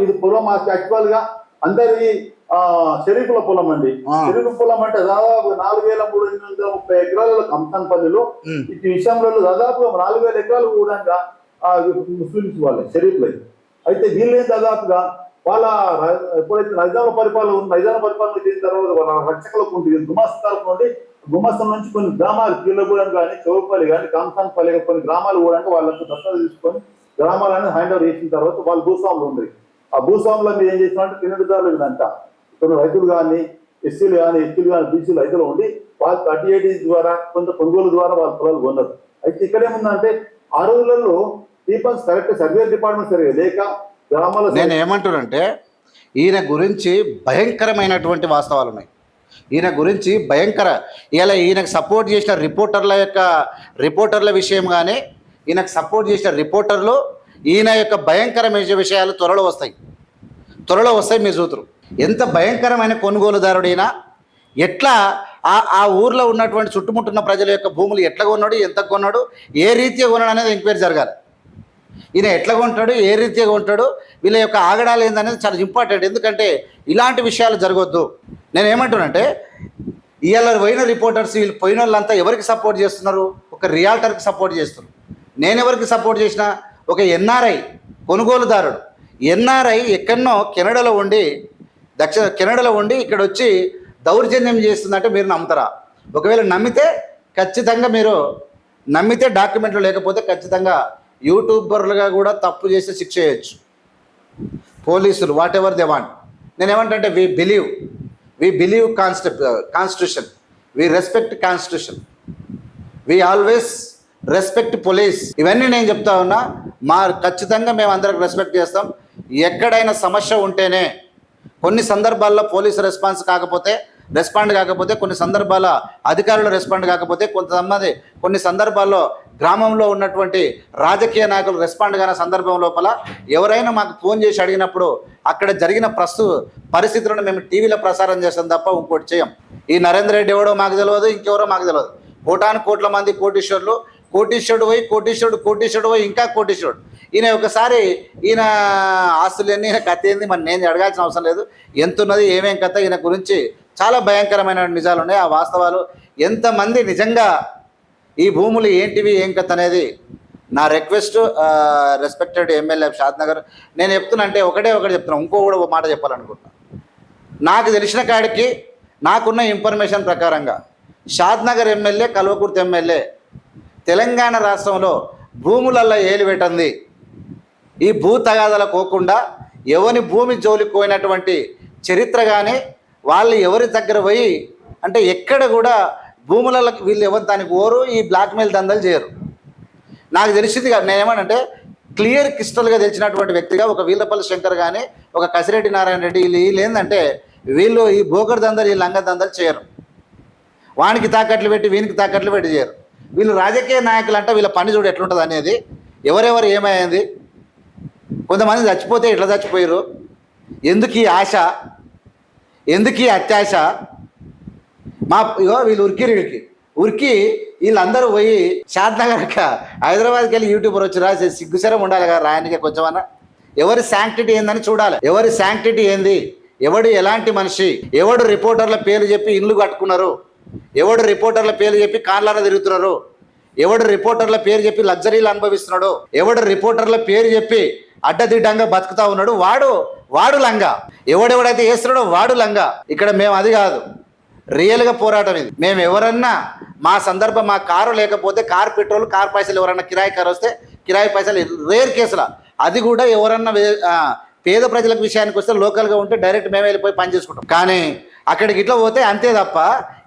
ఇది పొలం యాక్చువల్గా అందరి ఆ షరీఫ్ల పొలం అండి. షరీఫ్ పొలం అంటే దాదాపు నాలుగు వేల మూడు వందల ముప్పై ఎకరాల కంపన్పల్లిలో ఉమ్. ఈ విషయంలో దాదాపు నాలుగు వేల ఎకరాలు కూడా ముస్లిమ్స్ వాళ్ళే షరీఫ్లే అయితే వీళ్ళే దాదాపుగా వాళ్ళ ఎప్పుడైతే నైజాం పరిపాలన ఉంది నైజాం పరిపాలన చేసిన తర్వాత వాళ్ళ రక్షకులకు ఉంటుంది గుమాస్తా తరపు నుండి గుమాస్తం నుంచి కొన్ని గ్రామాలు కీలగూడెం కానీ చౌపల్లి కానీ కాంసాన్పల్లి కొన్ని గ్రామాలు కూడా వాళ్ళకు దత్తత తీసుకొని గ్రామాలను హ్యాండ్ ఓవర్ చేసిన తర్వాత వాళ్ళు భూస్వాములు ఉంది ఆ భూస్వాముల మీద ఏం చేసినారంటే తినడుదారులు ఇదంతా కొన్ని రైతులు కానీ ఎస్సీలు కానీ ఎస్టీలు కానీ బీసీలు రైతులు ఉండి వాళ్ళు థర్టీ ఎయిటీ ద్వారా కొంత కొనుగోలు ద్వారా వాళ్ళ పొలాలు కొన్నారు. అయితే ఇక్కడేముందంటే ఆ రోజులలో పీపుల్స్ కరెక్ట్ సర్వే డిపార్ట్మెంట్ సరిగా లేక గ్రామాల నేను ఏమంటానంటే ఈయన గురించి భయంకరమైనటువంటి వాస్తవాలు ఉన్నాయి. ఈయన గురించి భయంకర ఇలా ఈయనకు సపోర్ట్ చేసిన రిపోర్టర్ల యొక్క రిపోర్టర్ల విషయం కానీ ఈయనకు సపోర్ట్ చేసిన రిపోర్టర్లు ఈయన యొక్క భయంకరమైన విషయాలు త్వరలో వస్తాయి. త్వరలో వస్తాయి మీ చూతురు. ఎంత భయంకరమైన కొనుగోలుదారుడైనా ఎట్లా ఆ ఆ ఊర్లో ఉన్నటువంటి చుట్టుముట్టున్న ప్రజల యొక్క భూములు ఎట్లా కొన్నాడు ఎంత కొన్నాడు ఏ రీతిగా కొన్నాడు అనేది ఎంక్వైరీ జరగాలి. ఈయన ఎట్లా కొంటాడు ఏ రీతిగా కొంటాడు వీళ్ళ యొక్క ఆగడాలు ఏందనేది చాలా ఇంపార్టెంట్. ఎందుకంటే ఇలాంటి విషయాలు జరగొద్దు. నేను ఏమంటున్నానంటే ఇవాళ పోయిన రిపోర్టర్స్ వీళ్ళు పోయిన వాళ్ళంతా ఎవరికి సపోర్ట్ చేస్తున్నారు? ఒక రియాల్టర్కి సపోర్ట్ చేస్తున్నారు. నేను ఎవరికి సపోర్ట్ చేసినా? ఒక ఎన్ఆర్ఐ కొనుగోలుదారుడు. ఎన్ఆర్ఐ ఎక్కడనో కెనడాలో ఉండి దక్షిణ కెనడాలో ఉండి ఇక్కడ వచ్చి దౌర్జన్యం చేస్తుందంటే మీరు నమ్ముతారా? ఒకవేళ నమ్మితే ఖచ్చితంగా మీరు నమ్మితే డాక్యుమెంట్లు లేకపోతే ఖచ్చితంగా యూట్యూబర్లుగా కూడా తప్పు చేసి శిక్ష చేయొచ్చు. పోలీసులు వాట్ ఎవర్ దే వాంట్ నేను ఏమంటే we believe we believe consti constitution we respect constitution we always respect police. ఇవన్నీ నేను చెప్తా ఉన్నా మా ఖచ్చితంగా మేము అందరికి రెస్పెక్ట్ చేస్తాం. ఎక్కడైనా సమస్య ఉంటేనే కొన్ని సందర్భాల్లో పోలీసు రెస్పాన్స్ కాకపోతే రెస్పాండ్ కాకపోతే కొన్ని సందర్భాల అధికారులు రెస్పాండ్ కాకపోతే కొంతమంది కొన్ని సందర్భాల్లో గ్రామంలో ఉన్నటువంటి రాజకీయ నాయకులు రెస్పాండ్ కాని సందర్భం లోపల ఎవరైనా మాకు ఫోన్ చేసి అడిగినప్పుడు అక్కడ జరిగిన ప్రస్తుత పరిస్థితులను మేము టీవీలో ప్రసారం చేస్తాం తప్ప ఇంకోటి చేయం. ఈ నరేంద్ర రెడ్డి ఎవడో మాకు తెలియదు ఇంకెవరో మాకు తెలియదు కోటాను కోట్ల మంది కోటీశ్వరులు కోటీశ్వరుడు పోయి కోటీశ్వరుడు కోటీశ్వరుడు పోయి ఇంకా కోటీశ్వరుడు. ఈయన ఒకసారి ఈయన ఆస్తులన్నీ ఈయన కథ ఏంది? మరి నేను అడగాల్సిన అవసరం లేదు. ఎంత ఉన్నది ఏమేం కథ? ఈయన గురించి చాలా భయంకరమైన నిజాలు ఉన్నాయి. ఆ వాస్తవాలు ఎంతమంది నిజంగా ఈ భూములు ఏంటివి ఏం కథ అనేది? నా request respected MLA Shadnagar నేను చెప్తున్నా అంటే ఒకటే ఒకటి చెప్తున్నా. ఇంకో కూడా ఒక మాట చెప్పాలనుకుంటున్నా. నాకు తెలిసిన కాడికి నాకున్న ఇన్ఫర్మేషన్ ప్రకారంగా Shadnagar MLA Kalwakurthy MLA Telangana రాష్ట్రంలో భూములల్లో ఏలిపెట్టంది ఈ భూ తగాదాల పోకుండా ఎవరి భూమి జోలికి పోయినటువంటి చరిత్ర కానీ వాళ్ళు ఎవరి దగ్గర పోయి అంటే ఎక్కడ కూడా భూములలో వీళ్ళు ఎవరు దానికి ఓరు ఈ బ్లాక్మెయిల్ దందలు చేయరు. నాకు తెలిసింది నేను ఏమనంటే క్లియర్ క్రిస్టల్గా తెలిసినటువంటి వ్యక్తిగా ఒక వీళ్ళపల్లి శంకర్ కానీ ఒక కసిరెడ్డి నారాయణ రెడ్డి వీళ్ళు వీళ్ళు ఏంటంటే వీళ్ళు ఈ బోకర్ దందలు ఈ లంగ దందలు చేయరు. వానికి తాకట్లు పెట్టి వీనికి తాకట్లు పెట్టి చేయరు. వీళ్ళు రాజకీయ నాయకులు అంటే వీళ్ళ పని చూడు ఎట్లుంటుంది అనేది ఎవరెవరు ఏమైంది? కొంతమంది చచ్చిపోతే ఎట్లా చచ్చిపోయారు ఎందుకు ఈ ఆశ? ఎందుకు ఈ అత్యాశ? మా ఇగో వీళ్ళు ఉరికిరు వీళ్ళకి. ఉరికి వీళ్ళందరూ పోయి షాద్నగర్ హైదరాబాద్కి వెళ్ళి యూట్యూబర్ వచ్చి రాసి సిగ్గుసరం ఉండాలి కదా రాయనికి కొంచెమన్నా. ఎవరి శాంక్టిటీ ఏందని చూడాలి. ఎవరి శాంక్టిటీ ఏంది? ఎవడు ఎలాంటి మనిషి? ఎవడు రిపోర్టర్ల పేరు చెప్పి ఇల్లు కట్టుకున్నారు? ఎవడు రిపోర్టర్ల పేరు చెప్పి కార్లలో తిరుగుతున్నారు ఎవడు రిపోర్టర్ల పేరు చెప్పి లగ్జరీలు అనుభవిస్తున్నాడు? ఎవడు రిపోర్టర్ల పేరు చెప్పి అడ్డదిడ్డంగా బతుకుతా ఉన్నాడు? వాడు వాడు లంగా. ఎవడెవడైతే వేస్తున్నాడో వాడు లంగా. ఇక్కడ మేము అది కాదు. రియల్గా పోరాటం ఇది. మేము ఎవరన్నా మా సందర్భం మా కారు లేకపోతే కార్ పెట్రోల్ కార్ పైసలు ఎవరన్నా కిరాయి కారు వస్తే కిరాయి పైసలు రేర్ కేసుల. అది కూడా ఎవరన్నా వే- పేద ప్రజలకు విషయానికి వస్తే లోకల్గా ఉంటే డైరెక్ట్ మేమే వెళ్ళిపోయి పని చేసుకుంటాం. కానీ అక్కడికి ఇట్లా పోతే అంతే తప్ప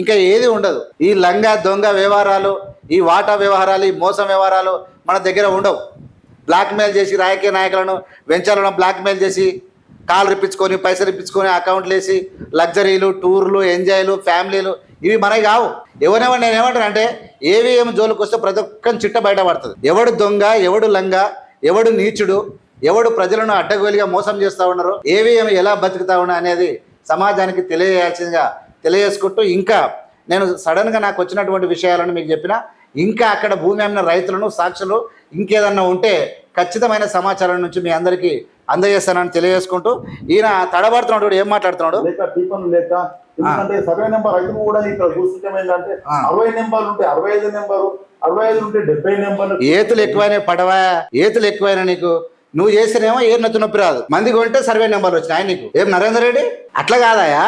ఇంకా ఏది ఉండదు. ఈ లంగా దొంగ వ్యవహారాలు ఈ వాటా వ్యవహారాలు ఈ మోసం వ్యవహారాలు మన దగ్గర ఉండవు. బ్లాక్మెయిల్ చేసి రాజకీయ నాయకులను వెంచాలను బ్లాక్మెయిల్ చేసి కాల్ ఇప్పించుకొని పైసలు ఇప్పించుకొని అకౌంట్లు వేసి లగ్జరీలు టూర్లు ఎంజాయ్లు ఫ్యామిలీలు ఇవి మనకి కావు. ఎవరెవరు నేను ఏమంటాను అంటే ఏవిఎం జోలికి వస్తే ప్రతి ఒక్కరిని చిట్ట బయటపడుతుంది ఎవడు దొంగ ఎవడు లంగ ఎవడు నీచుడు ఎవడు ప్రజలను అడ్డగోలిగా మోసం చేస్తూ ఉన్నారు ఏవిఎం ఎలా బతుకుతా ఉన్నా అనేది సమాజానికి తెలియజేయాల్సిందిగా తెలియజేసుకుంటూ ఇంకా నేను సడన్గా నాకు వచ్చినటువంటి విషయాలను మీకు చెప్పిన ఇంకా అక్కడ భూమి అమ్మిన రైతులను సాక్షులు ఇంకేదన్నా ఉంటే ఖచ్చితమైన సమాచారం నుంచి మీ అందరికీ అందజేస్తానని తెలియజేసుకుంటూ ఈయన తడబడుతున్నాడు ఏం మాట్లాడుతున్నాడు? ఎందుకంటే సర్వే నెంబర్ ఐదు కూడా ఇక్కడ చూస్తుంటే ఏంటంటే. అరవై నెంబర్లు ఉంటే అరవై ఐదు నెంబరు అరవై ఐదు ఉంటే డెబ్బై నెంబర్లు. ఏతులు ఎక్కువైనా పడవా? ఏతులు ఎక్కువైనా నీకు? నువ్వు చేస్తేనేమో ఏ నొత్తి నొప్పి రాదు. మంది కొంటే సర్వే నెంబర్లు వచ్చినాయి. నీకు. ఏం నరేందర్ రెడ్డి? అట్లా కాదాయా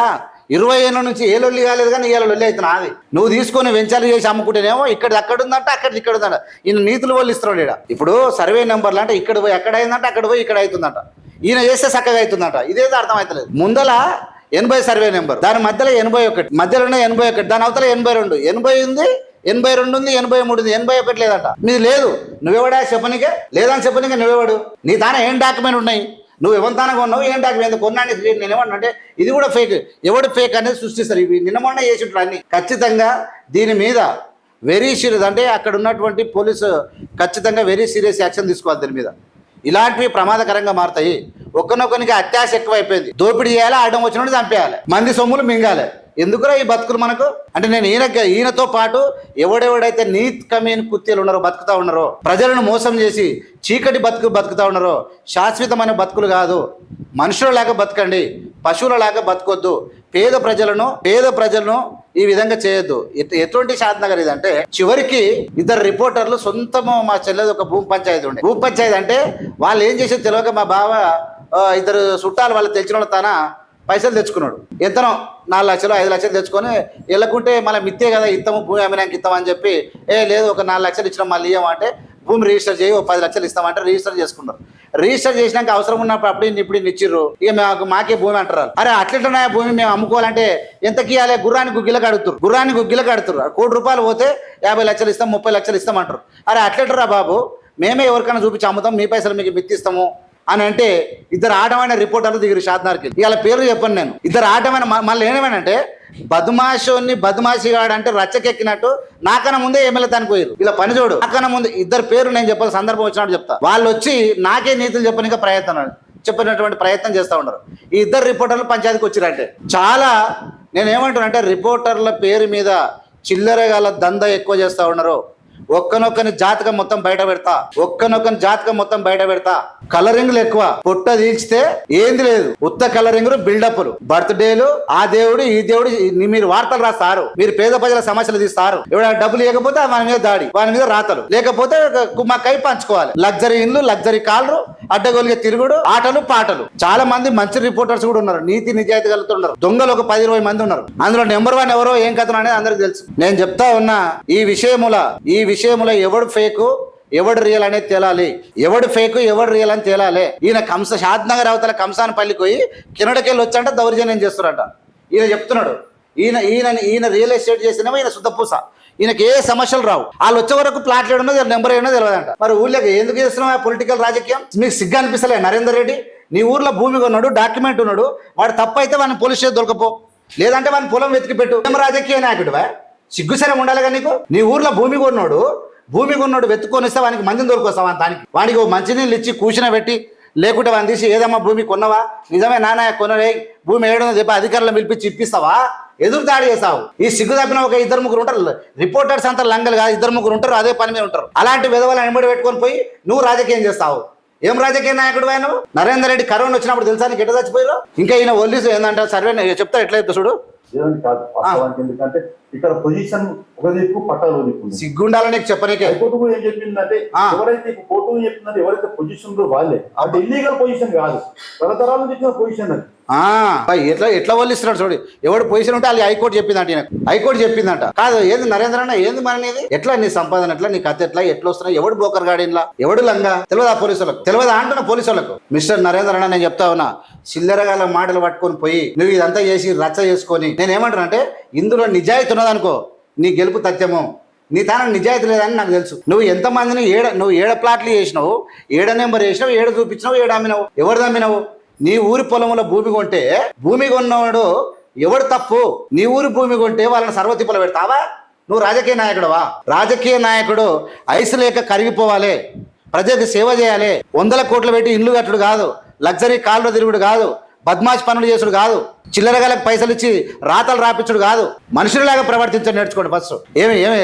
ఇరవై ఏళ్ళ నుంచి ఏ లొల్లి కాలేదు కానీ ఇవాళ లొల్లి అవుతున్నా అది నువ్వు తీసుకొని వెంచాలి చేసి అమ్ముకుంటేనేమో ఇక్కడ అక్కడ ఉందంట అక్కడ ఇక్కడ ఉందంట ఈయన నీతులు వాళ్ళు ఇస్తున్నాడు ఈడ. ఇప్పుడు సర్వే నెంబర్లు అంటే ఇక్కడ పోయి ఎక్కడ అయిందంటే అక్కడ పోయి ఇక్కడ అవుతుందంట. ఈయన చేస్తే చక్కగా అవుతుందంట. ఇదేదో అర్థమవుతలేదు ముందల ఎనభై సర్వే నెంబర్ దాని మధ్యలో ఎనభై ఒకటి మధ్యలోనే ఎనభై ఒకటి దాని అవతల ఎనభై రెండు. ఎనభై ఉంది ఎనభై రెండు ఉంది ఎనభై మూడు ఉంది ఎనభై ఒకటి లేదట. మీది లేదు. నువ్వెవడా చెప్పనికే? లేదని చెప్పనికే నువ్వెవడు? నీ తాన ఏం డాక్యుమెంట్ ఉన్నాయి? నువ్వు ఎవరితాన కొన్నావు? ఏం డాక్యుమెంట్? కొన్నాను నేను ఏమన్నా అంటే ఇది కూడా ఫేక్ ఎవడు ఫేక్ అనేది సృష్టిస్తారు. ఇవి నిన్న మొన్న చేసి అన్ని. ఖచ్చితంగా దీని మీద వెరీ సీరియస్ అంటే అక్కడ ఉన్నటువంటి పోలీసు ఖచ్చితంగా వెరీ సీరియస్ యాక్షన్ తీసుకోవాలి దీని మీద. ఇలాంటివి ప్రమాదకరంగా మారుతాయి. ఒక్కనొక్కనికి అత్యాశ ఎక్కువైపోయింది. దోపిడీ చేయాలి? ఆడడం వచ్చినట్టు చంపేయాలి. మంది సొమ్ములు మింగాలి. ఎందుకురా ఈ బతుకులు మనకు? అంటే నేను ఈయన ఈయనతో పాటు ఎవడెవడైతే నీత్ కమీన్ కుత్తీలు ఉన్నారో బతుకుతా ఉన్నారో ప్రజలను మోసం చేసి చీకటి బతుకు బతుకుతా ఉన్నారో శాశ్వతమైన బతుకులు కాదు. మనుషుల లాగా బతకండి పశువుల లాగా బతకొద్దు. పేద ప్రజలను పేద ప్రజలను ఈ విధంగా చేయొద్దు. ఎట్- ఎటువంటి శాంతనగర్ అంటే చివరికి ఇద్దరు రిపోర్టర్లు సొంతము మా చెల్లెది ఒక భూమి పంచాయతీ ఉండే. భూమి పంచాయతీ అంటే వాళ్ళు ఏం చేసేది తెలియక మా బావ ఇద్దరు చుట్టాలు వాళ్ళు తెచ్చిన వాళ్ళ తన పైసలు తెచ్చుకున్నాడు. ఎంతనో నాలుగు లక్షలు ఐదు లక్షలు తెచ్చుకొని వెళ్ళకుంటే మళ్ళీ మిత్తే కదా ఇస్తాము భూమి అమ్మినాక ఇస్తామని చెప్పి ఏ లేదు ఒక నాలుగు లక్షలు ఇచ్చిన మళ్ళీ ఇవ్వమంటే భూమి రిజిస్టర్ చేయి ఒక పది లక్షలు ఇస్తామంటే రిజిస్టర్ చేసుకున్నారు రిజిస్టర్ చేసినాక అవసరం ఉన్నప్పుడు అప్పుడు ఇప్పుడు ఇచ్చిర్రు. ఇక మాకు మాకే భూమి అంటారు అరే అట్లెట్లున్నా భూమి మేము అమ్ముకోవాలంటే ఎంతకి ఇవ్వాలి గుర్రాన్ని గుగ్గిలకు అడుగుతారు గుర్రాన్ని గుగ్గిలకు అడుగుతారు కోటి రూపాయలు పోతే యాభై లక్షలు ఇస్తాం ముప్పై లక్షలు ఇస్తాం అంటారు. అరే అట్లెట్రా బాబు? మేమే ఎవరికైనా చూపించి అమ్ముతాం మీ పైసలు మీకు మిత్తిస్తాము. అని అంటే ఇద్దరు ఆటమైన రిపోర్టర్లు దిగిరు షాద్నార్కి. ఇవాళ పేర్లు చెప్పండి నేను. ఇద్దరు ఆటమైన మ- మళ్ళీ ఏమేనంటే బదుమాషోని బదుమాషిగాడు అంటే రచ్చకెక్కినట్టు నాకన్నా ముందే ఎమ్మెల్యే తనకు పోయారు ఇలా పని చూడు. నాకన్నా ముందు ఇద్దరు పేరు నేను చెప్పాలి సందర్భం వచ్చినట్టు చెప్తా. వాళ్ళు వచ్చి నాకే నీతులు చెప్పనిక ప్రయత్నం చెప్పినటువంటి ప్రయత్నం చేస్తూ ఉన్నారు. ఈ ఇద్దరు రిపోర్టర్లు పంచాయతీకి వచ్చారంటే. చాలా నేను ఏమంటున్నానంటే రిపోర్టర్ల పేరు మీద చిల్లర గల దంద ఎక్కువ చేస్తూ ఉన్నారు. ఒక్కనొక్కని జాతకం మొత్తం బయట పెడతా. ఒక్కనొక్కని జాతకం మొత్తం బయట పెడతా. కలరింగ్లు ఎక్కువ. పొట్ట తీల్చితే ఏంది లేదు. ఉత్త కలరింగ్ బిల్డప్లు బర్త్డేలు ఆ దేవుడు ఈ దేవుడు మీరు వార్తలు రాస్తారు మీరు పేద ప్రజల సమస్యలు తీస్తారు ఎవడ డబ్బులు లేకపోతే వాని మీద దాడి వాని మీద రాతలు. లేకపోతే కుమ్మక్కై పంచుకోవాలి. లగ్జరీ ఇండ్లు లగ్జరీ కాళ్ళు అడ్డగోలుగా తిరుగుడు ఆటలు పాటలు. చాలా మంది మంచి రిపోర్టర్స్ కూడా ఉన్నారు. నీతి నిజాయితీ కలుగుతున్నారు దొంగలు ఒక పది ఇరవై మంది ఉన్నారు. అందులో నెంబర్ వన్ ఎవరో ఏం కథను అనేది అందరికి తెలుసు. నేను చెప్తా ఉన్నా ఈ విషయముల ఈ విషయంలో ఎవడు ఫేకు ఎవడు రియల్ అనేది తేలాలి. ఎవడు ఫేక్ ఎవడు రియల్ అని తేలాలి. ఈయన కంస షాద్నగర్ అవతల కంసాన పల్లికి పోయి కినడకెళ్ళి వచ్చంట దౌర్జన్యం చేస్తున్నారంట ఈయన చెప్తున్నాడు ఈయన ఈయన ఈయన రియల్ ఎస్టేట్ చేసినేమో ఈయన శుద్ధపూస ఈయనకి ఏ సమస్యలు రావు. వాళ్ళు వచ్చే వరకు ప్లాట్లు ఏడున్నో నెంబర్ ఏమో తెలియదంట మరి ఊళ్ళకి ఎందుకు చేస్తున్నావు పొలిటికల్ రాజకీయం? మీకు సిగ్గు అనిపిస్తలే నరేందర్ రెడ్డి? నీ ఊర్లో భూమి కొన్నాడు డాక్యుమెంట్ ఉన్నాడు వాడు తప్పైతే వాడిని పోలీస్ చేసి దొరకపో. లేదంటే వాడిని పొలం వెతికి పెట్టు రాజకీయ నాయకుడు సిగ్గుసరం ఉండాలిగా నీకు? నీ ఊర్లో భూమి కొన్నాడు భూమి కొన్నాడు వెతుక్కొని ఇస్తే వానికి మందిని దొరికొస్తావా దానికి? వానికి ఓ మంచినీళ్ళు ఇచ్చి కూర్చుని పెట్టి లేకుంటే వాడిని తీసి ఏదమ్మా భూమి కొన్నవా? నిజమే నాన్న కొనరే భూమి ఏడుందో చెప్పి అధికారులను పిలిపించి ఇప్పిస్తావా? ఎదురు దాడి చేస్తావు. ఈ సిగ్గు తప్పిన ఒక ఇద్దరు ముగ్గురు ఉంటారు రిపోర్టర్స్ అంతా లంగలు కాదు ఇద్దరు ముగ్గురు ఉంటారు అదే పని మీద ఉంటారు. అలాంటి విధవలను ఎంబడి పెట్టుకొని పోయి నువ్వు రాజకీయం చేస్తావు. ఏం రాజకీయ నాయకుడు ఆయన నరేందర్ రెడ్డి కరోనా వచ్చినప్పుడు తెలుసా నీకు ఎట్లా చచ్చిపోయారు? ఇంకా ఈయన ఒల్లీసు ఏంటంటే సర్వే చెప్తా ఎట్లా చెప్తా చూడు? కాదు ఎందుకంటే ఇక్కడ పొజిషన్ ఒక దిక్కు పట్టాలు దిక్కు. సిగ్గుండాలని నీకు చెప్పనీకే. హైకోర్టు కూడా ఏం చెప్పిందంటే ఆ. ఎవరైతే కోర్టు చెప్తుందంటే ఎవరైతే పొజిషన్ వాళ్ళే. అంటే ఇల్లీగల్ పొజిషన్ కాదు. తరతరాల నుంచి వచ్చిన పొజిషన్ అది. ఆ, ఎట్లా ఎట్లా వల్లిస్తున్నాడు చూడు. ఎవడు పొజిషన్ ఉంటే వాళ్ళు హైకోర్టు చెప్పిందంట హైకోర్టు చెప్పిందంట. కాదు ఏంది నరేంద్ర అన్న ఏంది మన నీది ఎట్లా నీ సంపాదన ఎట్లా నీ కథ ఎట్లా ఎట్లా వస్తున్నాయి? ఎవడు బోకర్ గాడిన్లా? ఎవడు లంగా? తెలియదా పోలీసులకు? తెలియదా అంటున్నా పోలీసులకు? మిస్టర్ నరేంద్ర అన్న నేను చెప్తా ఉన్నా. చిల్లరగాల మాటలు పట్టుకొని పోయి నువ్వు ఇదంతా చేసి రచ్చ చేసుకొని నేను ఏమంటానంటే ఇందులో నిజాయితీ ఉన్నదనుకో నీ గెలుపు తథ్యము. నీ తాన నిజాయితీ లేదని నాకు తెలుసు. నువ్వు ఎంతమందిని ఏడ నువ్వు ఏడ ప్లాట్లు చేసినావు ఏడ నెంబర్ చేసినావు ఏడ చూపించినావు ఏడ అమ్మినావు ఎవరు అమ్మినావు? నీ ఊరి పొలంలో భూమి కొంటే భూమి కొన్నవాడు ఎవడు తప్పు? నీ ఊరి భూమి కొంటే వాళ్ళని సర్వతిప్పలు పెడతావా? నువ్వు రాజకీయ నాయకుడువా? రాజకీయ నాయకుడు ఐసు లేక కరిగిపోవాలి. ప్రజలకు సేవ చేయాలి. వందల కోట్లు పెట్టి ఇల్లు కట్టుడు కాదు. లగ్జరీ కాళ్ళు తిరుగుడు కాదు. బద్మాష్ పనులు చేసుడు కాదు. చిల్లరగాలకు పైసలు ఇచ్చి రాతలు రాపించుడు కాదు. మనుషులలాగా ప్రవర్తించడం నేర్చుకోండి ఫస్ట్ ఏమి ఏమి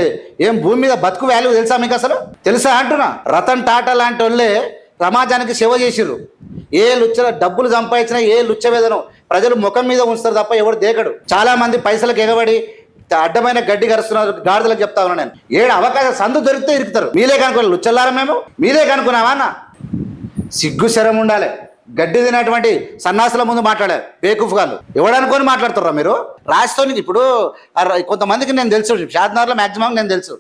ఏం భూమి మీద బతుకు వాల్యూ తెలుసా మీకు అసలు? తెలుసా అంటున్నా? రతన్ టాటా లాంటి వాళ్ళే సమాజానికి సేవ చేసిర్రు. ఏ లుచ్చ డబ్బులు సంపాదించినా ఏ లుచ్చ వేదనం ప్రజలు ముఖం మీద ఉంచుతారు తప్ప ఎవరు దేకడు. చాలా మంది పైసలకు ఎగబడి అడ్డమైన గడ్డి కరుస్తున్నారు గాడిదలకు చెప్తా ఉన్నా నేను. ఏడు అవకాశం సందు దొరికితే ఇరుకుతారు. మీలే కనుకోవాలి లుచ్చల్లారా మేము? మీలే కనుక్కున్నావా అన్న? సిగ్గు శరం ఉండాలి. గడ్డి తినటువంటి సన్నాసుల ముందు మాట్లాడారు బేకూఫ్గాళ్ళు. ఎవడనుకొని మాట్లాడుతారా మీరు? రాజస్థానికి ఇప్పుడు ర- కొంతమందికి నేను తెలుసు షాద్నగర్లో మ్యాక్సిమం నేను తెలుసు.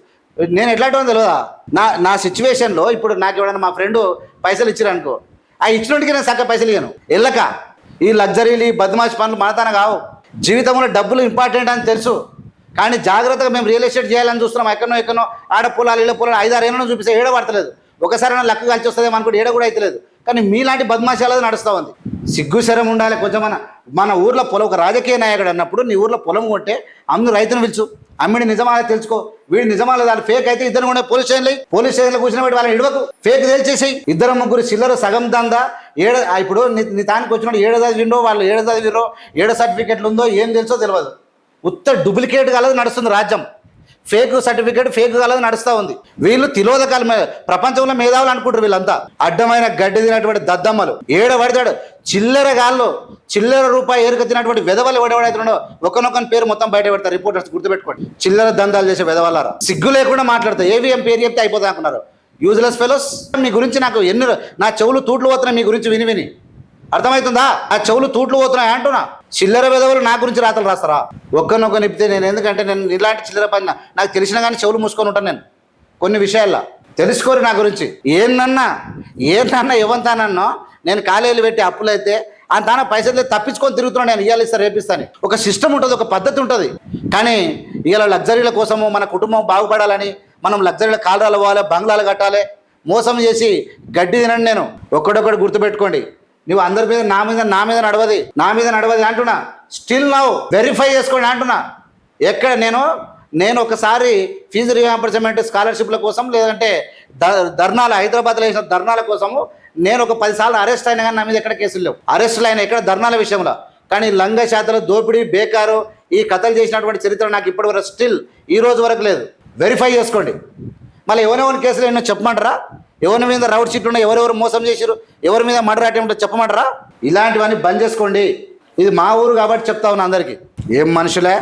నేను ఎట్లాంటి తెలియదా నా నా సిచ్యువేషన్లో ఇప్పుడు నాకు ఎవడన్నా మా ఫ్రెండ్ పైసలు ఇచ్చిరు అనుకో ఆ ఇచ్చినోటికి నేను సక్క పైసలు ఇవ్వను వెళ్ళక ఈ లగ్జరీలు ఈ బద్మాష్ పనులు మనతన కావు. జీవితంలో డబ్బులు ఇంపార్టెంట్ అని తెలుసు. కానీ జాగ్రత్తగా మేము రియల్ ఎస్టేట్ చేయాలని చూస్తున్నాం. ఎక్కడో ఎక్కడో ఆడ పొలాలు ఇళ్ళ పొలాలు ఐదారు ఏళ్ళను చూపిస్తే ఏడ పడతలేదు. ఒకసారి లక్క కలిసి వస్తుందేమో అనుకుంటే ఏడ కూడా అయితలేదు. కానీ మీలాంటి బద్మాషాలది నడుస్తూ ఉంది సిగ్గు శరం ఉండాలి కొంచెం మన మన ఊర్లో పొలం ఒక రాజకీయ నాయకుడు అన్నప్పుడు నీ ఊర్లో పొలం కొంటే అమ్ము రైతును పిలుచు. అమ్మిడి నిజమాలే తెలుసుకో. వీడి నిజమాలే దాని ఫేక్ అయితే ఇద్దరు కూడా పోలీస్ స్టేషన్లో పోలీస్ స్టేషన్లో కూర్చుని వాళ్ళని ఇడవకు. ఫేక్ తేల్చేసేయి ఇద్దరు ముగ్గురు చిల్లర సగం దందా. ఏడ ఆ ఇప్పుడు నీ తానికి వచ్చినప్పుడు ఏడ చదివిండో వాళ్ళు ఏడ చదివిరో ఏడ సర్టిఫికెట్లు ఉందో ఏం తెలుసో తెలియదు ఉత్త డూప్లికేట్ కలదు నడుస్తుంది రాజ్యం. ఫేక్ సర్టిఫికేట్ ఫేక్ కలది నడుస్తూ ఉంది. వీళ్ళు తిలోదకాల మే- ప్రపంచంలో మేధావులు అనుకుంటారు వీళ్ళంతా. అడ్డమైన గడ్డి తినటువంటి దద్దమ్మలు. ఏడ పడతాడు చిల్లర గాల్లో చిల్లర రూపాయి ఏరుక తినటువంటి వెధవలు ఎవడెవడైతున్నాడో ఒకనొకని పేరు మొత్తం బయట పెడతారు. రిపోర్టర్స్ గుర్తుపెట్టుకోండి. చిల్లర దందాలు చేసే వెధవలారా. సిగ్గు లేకుండా మాట్లాడతారు. ఏవిఎం పేరు చెప్తే అయిపోతా అనుకున్నారు. యూజ్లెస్ ఫెలోస్ మీ గురించి నాకు ఎన్ని నా చెవులు తూట్లు పోతున్నాయి మీ గురించి విని విని. అర్థమవుతుందా? ఆ చెవులు తూట్లు పోతున్నాయి అంటున్నా. చిల్లర విధవులు నా గురించి రాతలు రాస్తారా? ఒక్కనొక్క నిప్పితే నేను ఎందుకంటే నేను ఇలాంటి చిల్లర పని నాకు తెలిసిన కానీ చెవులు మూసుకొని ఉంటాను నేను. కొన్ని విషయాల్లో. తెలుసుకోరు నా గురించి. ఏందన్నా ఏంటన్నా ఇవ్వంతానన్నో నేను కాలేజీలు పెట్టి అప్పులైతే ఆ తాన పైసలు తప్పించుకొని తిరుగుతున్నాను నేను ఇవ్వాలి ఇస్తాను రేపిస్తాను. ఒక సిస్టమ్ ఉంటుంది ఒక పద్ధతి ఉంటుంది. కానీ ఇవాళ లగ్జరీల కోసము మన కుటుంబం బాగుపడాలని మనం లగ్జరీల కాలరాలు పోవాలి బంగ్లాలు కట్టాలి మోసం చేసి గడ్డి తినండి నేను. ఒక్కడొక్కడు గుర్తుపెట్టుకోండి. నువ్వు అందరి మీద నా మీద నా మీద నడవది నా మీద నడవది అంటున్నా. స్టిల్ నవ్వు వెరిఫై చేసుకోండి అంటున్నా. ఎక్కడ నేను నేను ఒకసారి ఫీజు రీఎంబర్స్మెంట్ స్కాలర్షిప్ల కోసం లేదంటే ద- ధర్నాలు హైదరాబాద్లో వేసిన ధర్నాల కోసము నేను ఒక పది సార్లు అరెస్ట్ అయినా కానీ నా మీద ఎక్కడ కేసులు లేవు. అరెస్టులు అయినా ఎక్కడ ధర్నాల విషయంలో. కానీ లంగ శాతలు దోపిడీ బేకారు ఈ కథలు చేసినటువంటి చరిత్ర నాకు ఇప్పటి వరకు స్టిల్ ఈ రోజు వరకు లేదు. వెరిఫై చేసుకోండి. మళ్ళీ ఎవరెవరి కేసులు ఏమైనా చెప్పమంటారా? ఎవరి మీద రౌడ్ షీట్లు ఉన్నాయి ఎవరెవరు మోసం చేశారు ఎవరి మీద మర్డర్ అటెంప్ట్ చెప్పమంటారా? ఇలాంటివన్నీ బంద్ చేసుకోండి. ఇది మా ఊరు కాబట్టి చెప్తా ఉన్నా అందరికీ. ఏం మనుషులే?